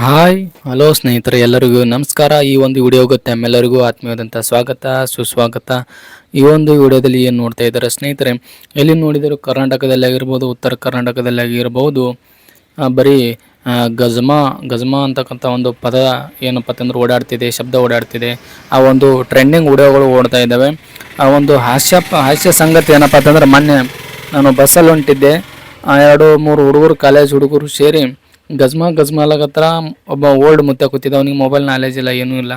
Hi, hello ಸ್ನೇಹಿತರೆ, ಎಲ್ಲರಿಗೂ ನಮಸ್ಕಾರ. ಈ ಒಂದು ವಿಡಿಯೋಗೆ ತಮ್ಮೆಲ್ಲರಿಗೂ ಆತ್ಮೀಯವಾದಂಥ ಸ್ವಾಗತ, ಸುಸ್ವಾಗತ. ಈ ಒಂದು ವಿಡಿಯೋದಲ್ಲಿ ಏನು ನೋಡ್ತಾ ಇದ್ದಾರೆ ಸ್ನೇಹಿತರೆ, ಎಲ್ಲಿ ನೋಡಿದರೂ ಕರ್ನಾಟಕದಲ್ಲಿ ಆಗಿರ್ಬೋದು, ಉತ್ತರ ಕರ್ನಾಟಕದಲ್ಲಿ ಆಗಿರ್ಬೋದು ಬರೀ ಗಜ್ಮಾ ಗಜ್ಮಾ ಅಂತಕ್ಕಂಥ ಒಂದು ಪದ ಏನಪ್ಪ ಅಂತಂದ್ರೆ ಓಡಾಡ್ತಿದೆ, ಶಬ್ದ ಓಡಾಡ್ತಿದೆ. ಆ ಒಂದು ಟ್ರೆಂಡಿಂಗ್ ವಿಡಿಯೋಗಳು ಓಡ್ತಾ ಇದ್ದಾವೆ. ಆ ಒಂದು ಹಾಸ್ಯ ಹಾಸ್ಯ ಸಂಗತಿ ಏನಪ್ಪ ಅಂತಂದ್ರೆ ಮೊನ್ನೆ ನಾನು ಬಸ್ಸಲ್ಲಿ ಹೊಂಟಿದ್ದೆ. ಎರಡು, ಮೂರು ಹುಡುಗರು ಕಾಲೇಜ್ ಹುಡುಗರು ಸೇರಿ ಗಜ್ಮಾ ಗಜ್ಮಲಾಗತ್ರ ಒಬ್ಬ ಓಲ್ಡ್ ಮುತ್ತ ಕೂತಿದ್ದ, ಅವ್ನಿಗೆ ಮೊಬೈಲ್ ನಾಲೆಜ್ ಇಲ್ಲ, ಏನೂ ಇಲ್ಲ.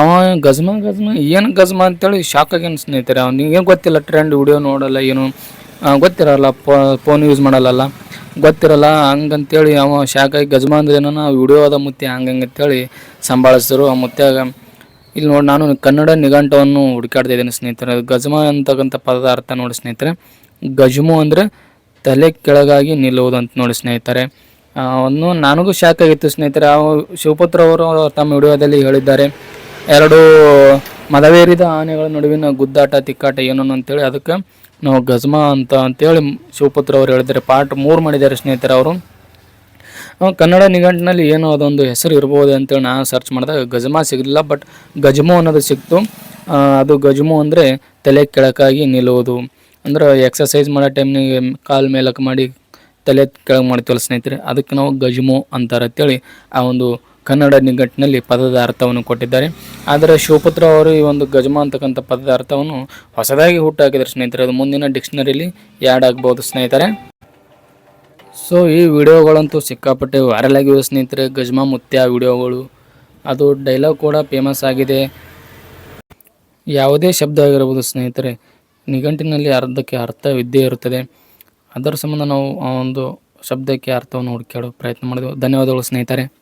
ಅವ ಗಜ್ಮ ಗಜ್ಮ, ಏನು ಗಜ್ಮ ಅಂತೇಳಿ ಶಾಕ್ ಆಗಿ ಸ್ನೇಹಿತರೆ, ಅವ್ನಿಗೆ ಏನು ಗೊತ್ತಿಲ್ಲ ಟ್ರೆಂಡ್ ವಿಡಿಯೋ ನೋಡಲ್ಲ, ಏನು ಗೊತ್ತಿರಲ್ಲ ಫೋನ್ ಯೂಸ್ ಮಾಡಲ್ಲ ಗೊತ್ತಿರಲ್ಲ, ಹಂಗಂತೇಳಿ ಅವ ಶಾಕ್ ಆಗಿ ಗಜ್ಮಾ ಅಂದ್ರೆ ಏನೋ ವಿಡಿಯೋ ಅದ ಮುತ್ತೆ ಹಂಗಂಗೆ ಸಂಭಾಳಿಸಿದ್ರು. ಆ ಮುತ್ಯಾಗ ಇಲ್ಲಿ ನೋಡಿ, ನಾನು ಕನ್ನಡ ನಿಘಂಟವನ್ನು ಹುಡುಕಾಡ್ತಾ ಇದ್ದೀನಿ ಸ್ನೇಹಿತರೆ, ಗಜ್ಮ ಅಂತಕ್ಕಂಥ ಪದದ ಅರ್ಥ ನೋಡಿ ಸ್ನೇಹಿತರೆ, ಗಜ್ಮು ಅಂದರೆ ತಲೆ ಕೆಳಗಾಗಿ ನಿಲ್ಲುವುದು ಅಂತ ನೋಡಿ ಸ್ನೇಹಿತರೆ. ಒಂದು ನನಗೂ ಶಾಕ್ ಆಗಿತ್ತು ಸ್ನೇಹಿತರೆ. ಶಿವಪುತ್ರ ಅವರು ತಮ್ಮ ವಿಡಿಯೋದಲ್ಲಿ ಹೇಳಿದ್ದಾರೆ, ಎರಡು ಮದವೇರಿದ ಆನೆಗಳ ನಡುವಿನ ಗುದ್ದಾಟ, ತಿಕ್ಕಾಟ ಏನೋ ಅಂತೇಳಿ, ಅದಕ್ಕೆ ನಾವು ಗಜ್ಮಾ ಅಂತ ಅಂತೇಳಿ ಶಿವಪುತ್ರ ಅವರು ಹೇಳಿದ್ದಾರೆ. ಪಾರ್ಟ್ ಮೂರು ಮಾಡಿದ್ದಾರೆ ಸ್ನೇಹಿತರೆ ಅವರು. ಅವ ಕನ್ನಡ ನಿಘಂಟಿನಲ್ಲಿ ಏನೋ ಅದೊಂದು ಹೆಸರು ಇರ್ಬೋದು ಅಂತೇಳಿ ನಾನು ಸರ್ಚ್ ಮಾಡಿದಾಗ ಗಜಮಾ ಸಿಗಲಿಲ್ಲ ಬಟ್ ಗಜಮು ಅನ್ನೋದು ಸಿಕ್ತು. ಅದು ಗಜಮು ಅಂದರೆ ತಲೆ ಕೆಳಕಾಗಿ ನಿಲ್ಲುವುದು. ಅಂದ್ರೆ ಎಕ್ಸಸೈಸ್ ಮಾಡೋ ಟೈಮ್ನಿಗೆ ಕಾಲು ಮೇಲಕ್ಕೆ ಮಾಡಿ ತಲೆ ಕೆಳಗೆ ಮಾಡ್ತೀವಲ್ಲ ಸ್ನೇಹಿತರೆ, ಅದಕ್ಕೆ ನಾವು ಗಜ್ಮೋ ಅಂತಾರೆ ಅಂತೇಳಿ ಆ ಒಂದು ಕನ್ನಡ ನಿಘಂಟಿನಲ್ಲಿ ಪದದ ಅರ್ಥವನ್ನು ಕೊಟ್ಟಿದ್ದಾರೆ. ಆದರೆ ಶಿವಪುತ್ರ ಅವರು ಈ ಒಂದು ಗಜಮ ಅಂತಕ್ಕಂಥ ಪದದ ಅರ್ಥವನ್ನು ಹೊಸದಾಗಿ ಹುಟ್ಟಾಕಿದ್ದಾರೆ ಸ್ನೇಹಿತರೆ, ಅದು ಮುಂದಿನ ಡಿಕ್ಷನರಿಲಿ ಆ್ಯಡ್ ಆಗ್ಬೋದು ಸ್ನೇಹಿತರೆ. ಸೊ, ಈ ವಿಡಿಯೋಗಳಂತೂ ಸಿಕ್ಕಾಪಟ್ಟೆ ವೈರಲ್ ಆಗಿವೆ ಸ್ನೇಹಿತರೆ, ಗಜ್ಮಾ ಮುತ್ಯ ವಿಡಿಯೋಗಳು. ಅದು ಡೈಲಾಗ್ ಕೂಡ ಫೇಮಸ್ ಆಗಿದೆ. ಯಾವುದೇ ಶಬ್ದ ಆಗಿರ್ಬೋದು ಸ್ನೇಹಿತರೆ, ನಿಘಂಟಿನಲ್ಲಿ ಅರ್ಧಕ್ಕೆ ಅರ್ಥವಿದ್ದೇ ಇರುತ್ತದೆ. ಅದರ ಸಂಬಂಧ ನಾವು ಆ ಒಂದು ಶಬ್ದಕ್ಕೆ ಅರ್ಥವನ್ನು ಹುಡುಕಾಡೋ ಪ್ರಯತ್ನ ಮಾಡಿದೆವು. ಧನ್ಯವಾದಗಳು ಸ್ನೇಹಿತರೆ.